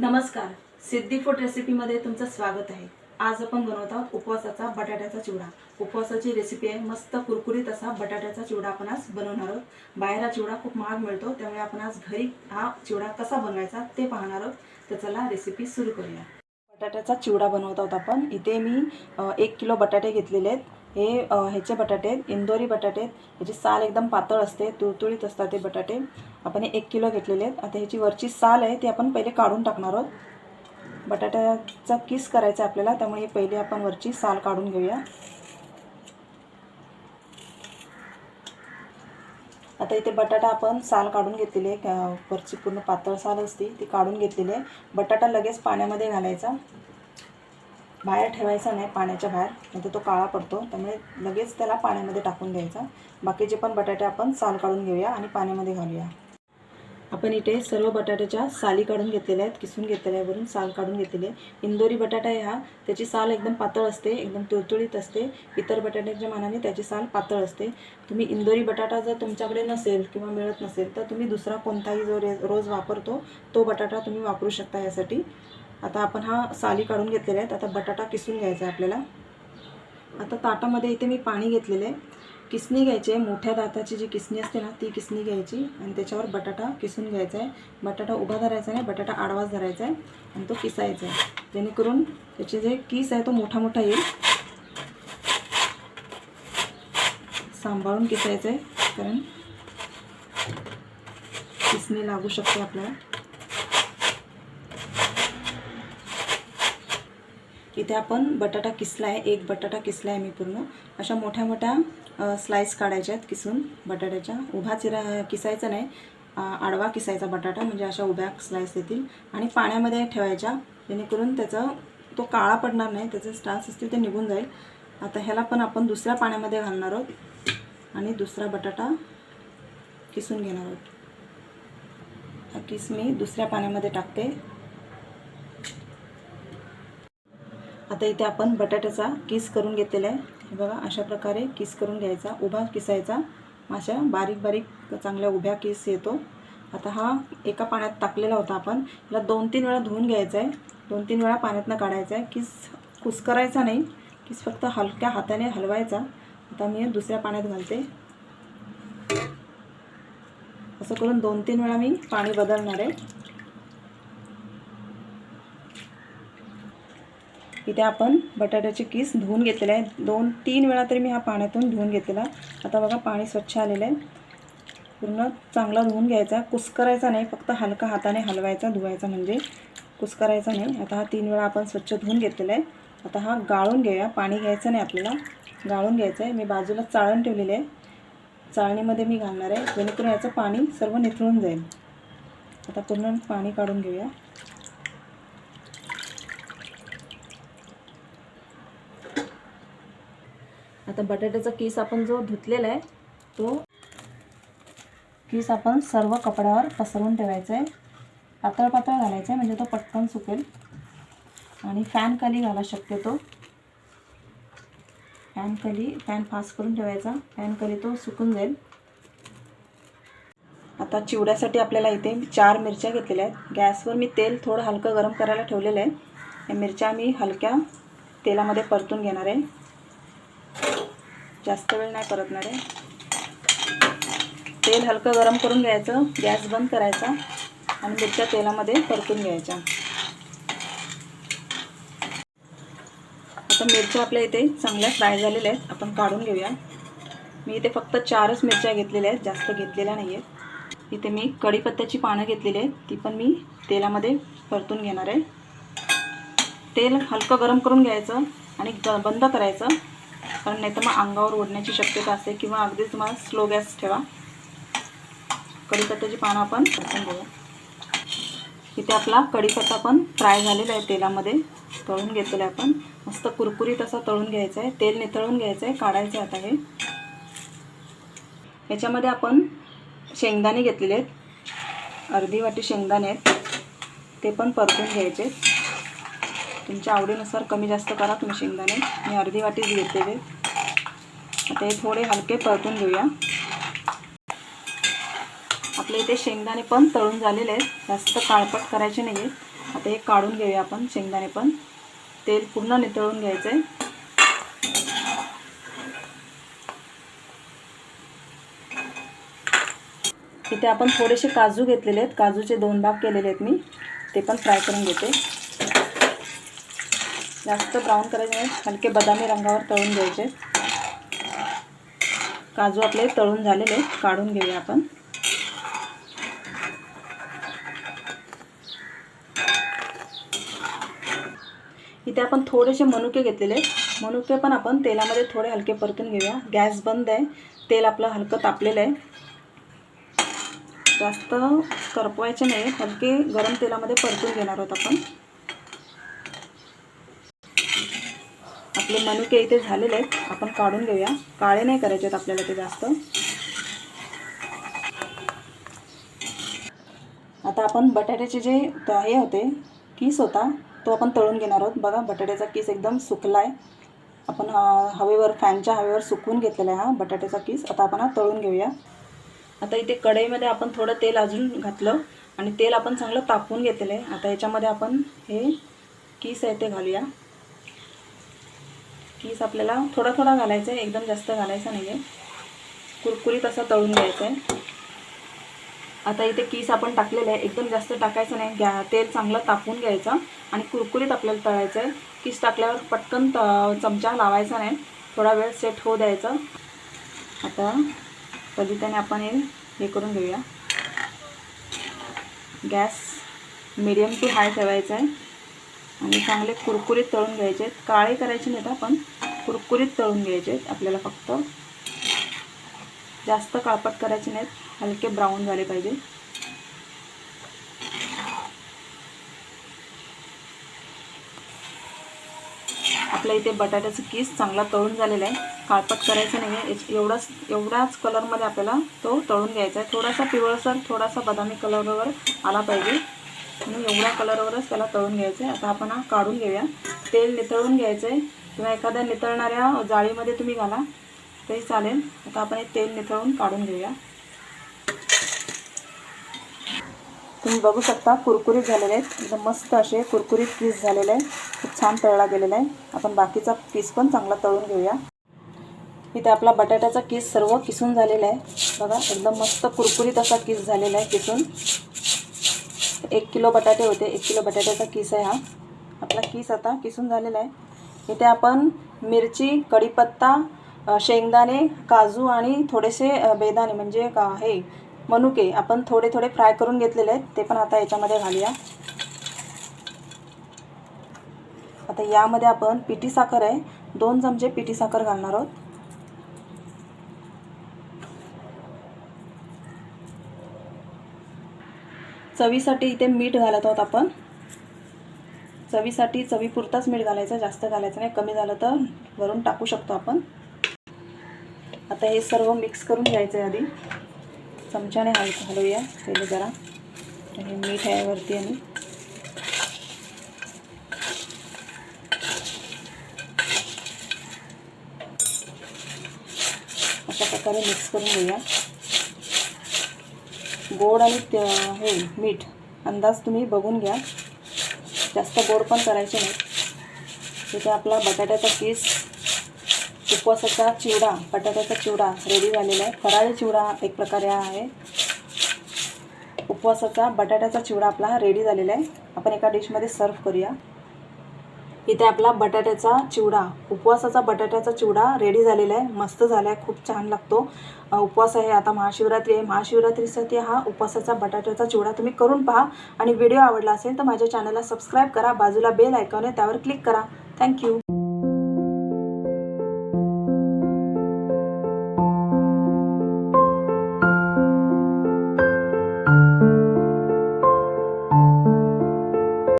नमस्कार. सिद्धी फूड रेसिपीमध्ये तुमचं स्वागत आहे. आज आपण बनवत आहोत उपवासाचा बटाट्याचा चिवडा. उपवासाची रेसिपी आहे. मस्त कुरकुरीत असा बटाट्याचा चिवडा आपण आज बनवणार आहोत. बाहेर हा चिवडा खूप महाग मिळतो त्यामुळे आपण आज घरी हा चिवडा कसा बनवायचा ते पाहणार आहोत. तर चला रेसिपी सुरू करूया. बटाट्याचा चिवडा बनवत आहोत आपण. इथे मी एक किलो बटाटे घेतलेले आहेत. हे ह्याचे बटाटे आहेत इंदोरी बटाटे आहेत. ह्याची साल एकदम पातळ असते तुळतुळीत असतात ते बटाटे. आपण हे एक किलो घेतलेले आहेत. आता ह्याची वरची साल आहे ती आपण पहिले काढून टाकणार आहोत. बटाट्याचा किस करायचा आहे आपल्याला त्यामुळे हे पहिले आपण वरची साल काढून घेऊया. आता इथे बटाटा आपण साल काढून घेतलेली आहे. वरची पूर्ण पातळ साल असते ती काढून घेतलेली आहे. बटाटा लगेच पाण्यामध्ये घालायचा. बाहेर ठेवायचा नाही पाण्याच्या बाहेर. नाही तो काळा पडतो. त्यामुळे लगेच त्याला पाण्यामध्ये टाकून द्यायचा. बाकीचे पण बटाटे आपण साल काढून घेऊया आणि पाण्यामध्ये घालूया. आपण इथे सर्व बटाट्याच्या साली काढून घेतलेल्या आहेत किसून घेतलेल्या आहे वरून साल काढून घेतलेली आहे. इंदोरी बटाटा आहे हा. त्याची साल एकदम पातळ असते एकदम तुळतुळीत असते. इतर बटाट्याच्या मानाने त्याची साल पातळ असते. तुम्ही इंदोरी बटाटा जर तुमच्याकडे नसेल किंवा मिळत नसेल तर तुम्ही दुसरा कोणताही जो रे रोज वापरतो तो बटाटा तुम्ही वापरू शकता यासाठी. आता आपण हा साली काढून घेतलेला आहेत आता बटाटा किसून घ्यायचा आहे आपल्याला. आता ताटामध्ये इथे मी पाणी घेतलेलं आहे. किसणी घ्यायची आहे. मोठ्या दाताची जी किसणी असते ना ती किसणी घ्यायची. आणि त्याच्यावर बटाटा किसून घ्यायचा आहे. बटाटा उभा धरायचा नाही. बटाटा आडवाच धरायचा आहे. आणि तो किसायचा आहे. जेणेकरून त्याचे जे किस आहे तो मोठा मोठा येईल. सांभाळून किसायचं आहे. कारण किसणी लागू शकते आपल्याला. इथे आपण बटाटा किसला आहे एक बटाटा किसला आहे मी पूर्ण. अशा मोठ्या मोठ्या स्लाईस काढायच्या आहेत किसून बटाट्याच्या. उभा चिरा किसायचा नाही आडवा किसायचा बटाटा म्हणजे अशा उभ्या स्लाईस येतील. आणि पाण्यामध्ये ठेवायच्या जेणेकरून त्याचं तो काळा पडणार नाही त्याचे स्टार्स असतील ते निघून जाईल. आता ह्याला पण आपण दुसऱ्या पाण्यामध्ये घालणार आहोत. आणि दुसरा बटाटा किसून घेणार आहोत. हा किस मी दुसऱ्या पाण्यामध्ये टाकते. आता इथे आपण बटाट्याचा किस करून घेतलेला आहे. हे बघा अशा प्रकारे किस करून घ्यायचा उभा किसायचा. अशा बारीक बारीक चांगल्या उभ्या किस येतो. आता हा एका पाण्यात टाकलेला होता आपण. याला दोन तीन वेळा धुवून घ्यायचा आहे. दोन तीन वेळा पाण्यातनं काढायचा आहे. किस कुसकरायचा नाही. किस फक्त हलक्या हाताने हलवायचा. आता मी दुसऱ्या पाण्यात घालते. असं करून दोन तीन वेळा मी पाणी बदलणार आहे. इथे आपण बटाट्याचे किस धुवून घेतलेले आहे. दोन तीन वेळा तरी मी हा पाण्यातून धुवून घेतलेला. आता बघा पाणी स्वच्छ आलेलं आहे. पूर्ण चांगला धुवून घ्यायचा. कुस्करायचा नाही फक्त हलका हाताने हलवायचा धुवायचा म्हणजे कुस्करायचा नाही. आता हा तीन वेळा आपण स्वच्छ धुवून घेतलेला आहे. आता हा गाळून घेऊया. पाणी घ्यायचं नाही आपल्याला. गाळून घ्यायचं आहे. मी बाजूला चाळण ठेवलेली आहे. चाळणीमध्ये मी घालणार आहे. जेणेकरून याचं पाणी सर्व निथळून जाईल. आता पूर्ण पाणी काढून घेऊया. आता बटाट्याचा केस आपण जो धुतलेला आहे तो केस आपण सर्व कपड्यावर पसरवून ठेवायचा आहे पातळ पातळ घालायचं आहे म्हणजे तो पटकन सुकेल. आणि फॅन खाली घाला शक्यतो. फॅन खाली फॅन फास्ट करून ठेवायचा. फॅन खाली तो सुकून जाईल. आता चिवड्यासाठी आपल्याला इथे चार मिरच्या घेतलेल्या आहेत. गॅसवर मी तेल थोडं हलकं गरम करायला ठेवलेलं आहे. या मिरच्या मी हलक्या तेलामध्ये परतून घेणार आहे. जास्त वेळ नाही परतणार आहे. तेल हलकं गरम करून घ्यायचं. गॅस बंद करायचा. आणि मिरच्या तेलामध्ये परतून घ्यायच्या. आता मिरच्या आपल्या इथे चांगल्या फ्राय झालेल्या आहेत. आपण काढून घेऊया. मी इथे फक्त चारच मिरच्या घेतलेल्या आहेत. जास्त घेतलेल्या नाही आहेत इथे मी कढीपत्त्याची पानं घेतलेली आहेत. ती पण मी तेलामध्ये परतून घेणार आहे. तेल हलकं गरम करून घ्यायचं आणि बंद करायचं. कारण नाही तर मग अंगावर ओढण्याची शक्यता असते किंवा अगदी तुम्हाला स्लो गॅस ठेवा. कढीपत्त्याची पानं आपण पटकन घेऊया. इथे आपला कढीपत्ता पण फ्राय झालेला आहे तेलामध्ये. तळून घेतलेला आहे आपण. मस्त कुरकुरीत असा तळून घ्यायचा आहे. तेल नितळून घ्यायचं आहे. काढायचं आहे आता हे. याच्यामध्ये आपण शेंगदाणे घेतलेले आहेत. अर्धी वाटी शेंगदाणे आहेत. ते पण परतून घ्यायचे तुमच्या आवडीनुसार कमी जास्त करा तुम्ही शेंगदाणे. मी अर्धी वाटीच घेतलेले आता हे थोडे हलके परतून घेऊया. आपले इथे शेंगदाणे पण तळून झालेले आहेत. जास्त काळपट करायचे नाही आहेत आता हे काढून घेऊया आपण शेंगदाणे पण. तेल पूर्ण नितळून घ्यायचं आहे इथे आपण थोडेसे काजू घेतलेले आहेत. काजूचे दोन भाग केलेले आहेत मी. ते पण फ्राय करून घेते. जास्त ब्राऊन करायचे हलके बदामी रंगावर तळून घ्यायचे. काजू आपले तळून झालेले आहेत काढून घेऊया आपण. इथे आपण थोडेसे मनुके घेतलेले आहेत. मनुके पण आपण तेलामध्ये थोडे हलके परतून घेऊया. गॅस बंद आहे. तेल आपलं हलकं तापलेलं आहे. जास्त करपवायचे नाही. हलके गरम तेलामध्ये परतून घेणार आहोत आपण. आपले मनुके इथे झालेले आहेत. आपण काढून घेऊया. काळे नाही करायचे आहेत आपल्याला ते जास्त. आता आपण बटाट्याचे जे हे होते किस होता तो आपण तळून घेणार आहोत. बघा बटाट्याचा किस एकदम सुकला आहे आपण हवेवर फॅनच्या हवेवर सुकवून घेतलेला आहे हा बटाट्याचा किस. आता आपण हा तळून घेऊया. आता इथे कढईमध्ये आपण थोडं तेल अजून घातलं आणि तेल आपण चांगलं तापवून घेतलेलं आहे. आता याच्यामध्ये आपण हे किस आहे ते घालूया. किस आपल्याला थोडा थोडा घालायचा आहे एकदम जास्त घालायचा नाही आहे कुरकुरीत असं तळून घ्यायचं आहे आता इथे कीस आपण टाकलेलं आहे एकदम जास्त टाकायचं नाही. गॅ तेल चांगलं तापून घ्यायचं आणि कुरकुरीत आपल्याला तळायचं आहे कीस टाकल्यावर पटकन त चमचा लावायचा नाही. थोडा वेळ सेट होऊ द्यायचा. आता पद्धतीने आपण हे करून घेऊया. गॅस मिडियम टू हाय ठेवायचा आहे आणि चांगले कुरकुरीत तळून घ्यायचे आहेत. काळे करायचे नाहीत आपण कुरकुरीत तळून घ्यायचे आहेत आपल्याला फक्त. जास्त काळपट करायचे नाहीत हलके ब्राऊन झाले पाहिजे. आपल्या इथे बटाट्याचं किस चांगला तळून झालेला आहे. काळपट करायचं नाही आहे एवढाच एवढाच कलरमध्ये आपल्याला तो तळून घ्यायचा आहे. थोडासा पिवळसर थोडासा बदामी कलरवर आला पाहिजे. आणि एवढ्या कलरवरच त्याला तळून घ्यायचं आहे आता आपण हा काढून घेऊया. तेल नितळून घ्यायचं आहे किंवा एखाद्या नितळणाऱ्या जाळीमध्ये तुम्ही घाला. तरी चालेल. आता आपण हे तेल नितळून काढून घेऊया. तुम्ही बघू शकता कुरकुरीत झालेले आहेत. एकदम मस्त असे कुरकुरीत पीस झालेले आहे खूप छान तळला गेलेला आहे. आपण बाकीचा पीस पण चांगला तळून घेऊया. इथे आपला बटाट्याचा किस सर्व किसून झालेला आहे. बघा एकदम मस्त कुरकुरीत असा किस झालेला आहे किसून. एक किलो बटाटे होते. एक किलो बटाट्याचा किस आहे हा. आपला किस आता किसून झालेला आहे. इथे आपण मिरची कढीपत्ता शेंगदाणे काजू आणि थोडेसे बेदाणे म्हणजे का हे मनुके आपण थोडे थोडे फ्राय करून घेतलेले आहेत. ते पण आता याच्यामध्ये घालूया. आता यामध्ये आपण पिठी साखर आहे. दोन चमचे पिठी साखर घालणार आहोत. चवीसाठी इथे मीठ घालत आहोत आपण. चवीसाठी चवीपुरताच मीठ घालायचं जास्त घालायचं नाही. कमी झालं तर वरून टाकू शकतो आपण. आता हे सर्व मिक्स करून घ्यायचं आहे आधी. चमच्याने हल हलवूया. पहिले जरा. हे मीठ आहे वरती आणि. अशा प्रकारे मिक्स करून घेऊया. गोड आणि ते- हे मीठ. अंदाज तुम्ही बघून घ्या. जास्त गोड पण करायचे नाही. तिथे आपला बटाट्याचा पीस उपवासाचा चिवडा बटाट्याचा चिवडा रेडी झालेला आहे. फराळी चिवडा एक प्रकारे हा आहे. उपवासाचा बटाट्याचा चिवडा आपला रेडी झालेला आहे. आपण एका डिशमध्ये सर्व करूया. इथे आपला बटाट्याचा चिवडा उपवासाचा बटाट्याचा चिवडा रेडी झालेला आहे. मस्त झाला आहे खूप छान लागतो. उपवास आहे. आता महाशिवरात्री आहे. महाशिवरात्रीसाठी हा उपवासाचा बटाट्याचा चिवडा तुम्ही करून पहा. आणि व्हिडिओ आवडला असेल तर माझ्या चॅनलला सबस्क्राईब करा. बाजूला बेल आयकॉन आहे त्यावर क्लिक करा. थँक्यू